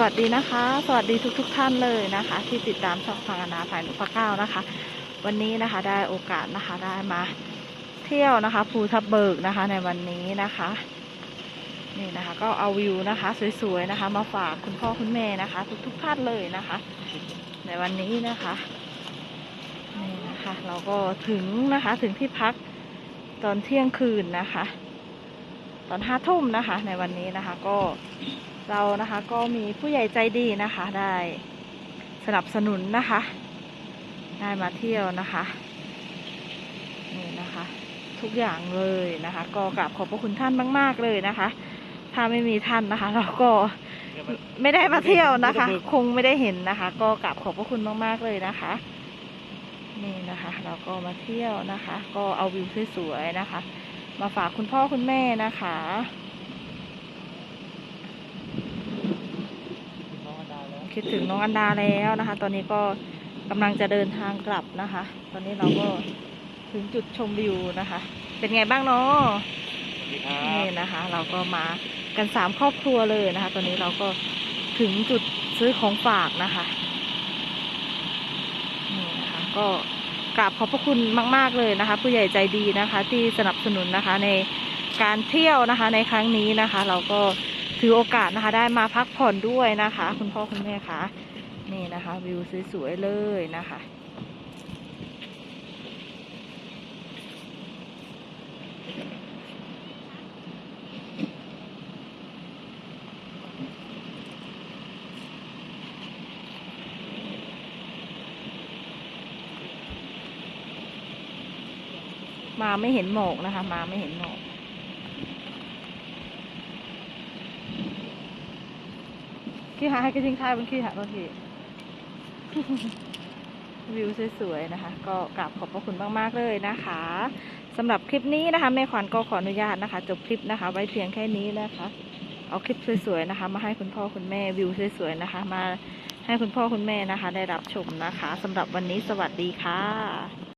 วัสดีนะคะ สวัสดีทุกๆทท่านเลยนะคะ ที่ติดตามช่องพังอนาภายหนุพระเก้านะคะ วันนี้นะคะได้โอกาสนะคะได้มาเที่ยวนะคะภูทับเบิกนะคะในวันนี้นะคะ นี่นะคะ ก็เอาวิวนะคะ สวยๆนะคะ มาฝากคุณพ่อคุณแม่นะคะ ทุกๆท่านเลยนะคะ ในวันนี้นะคะนี่นะคะ เราก็ถึงนะคะถึงที่พักตอนเที่ยงคืนนะคะ ตอนห้าทุ่มนะคะ ในวันนี้นะคะก็ เรานะคะก็มีผู้ใหญ่ใจดีนะคะได้สนับสนุนนะคะ ได้มาเที่ยวนะคะนี่นะคะ ทุกอย่างเลยนะคะ ก็กราบขอบพระคุณท่านมาก ๆ เลยนะคะ ถ้าไม่มีท่านนะคะ เราก็ไม่ได้มาเที่ยวนะคะ คงไม่ได้เห็นนะคะ ก็กราบขอบพระคุณมาก ๆ เลยนะคะ นี่นะคะ เราก็มาเที่ยวนะคะ ก็เอาวิวสวยๆนะคะ มาฝากคุณพ่อคุณแม่นะคะ น้องอันดาแล้ว คิดถึงน้องอันดาแล้วนะคะ ตอนนี้ก็กำลังจะเดินทางกลับนะคะ ตอนนี้เราก็ถึงจุดชมวิวนะคะ เป็นไงบ้างเนาะสวัสดีครันี่บนะคะ เราก็มากันสามครอบครัวเลยนะคะ ตอนนี้เราก็ถึงจุดซื้อของฝากนะคะนี่นะคะก็กราบขอบพระคุณมาก ๆเลยนะคะ ผู้ใหญ่ใจดีนะคะ ที่สนับสนุนนะคะในการเที่ยวนะคะในครั้งนี้นะคะ เราก็ ถือโอกาสนะคะ ได้มาพักผ่อนด้วยนะคะ คุณพ่อคุณแม่คะนี่นะคะ วิวสวยๆเลยนะคะมาไม่เห็นหมอกนะคะ มาไม่เห็นหมอก ขี้หาให้กระชิงทายบนขี้หาบางทีวิวสวยๆนะคะ ก็กราบขอบพระคุณมากๆเลยนะคะสำหรับคลิปนี้นะคะแม่ขวัญก็ขออนุญาตนะคะ จบคลิปนะคะ ไว้เพียงแค่นี้นะคะ เอาคลิปสวยๆนะคะ มาให้คุณพ่อคุณแม่วิวสวยๆนะคะ มาให้คุณพ่อคุณแม่นะคะ ได้รับชมนะคะสำหรับวันนี้สวัสดีค่ะ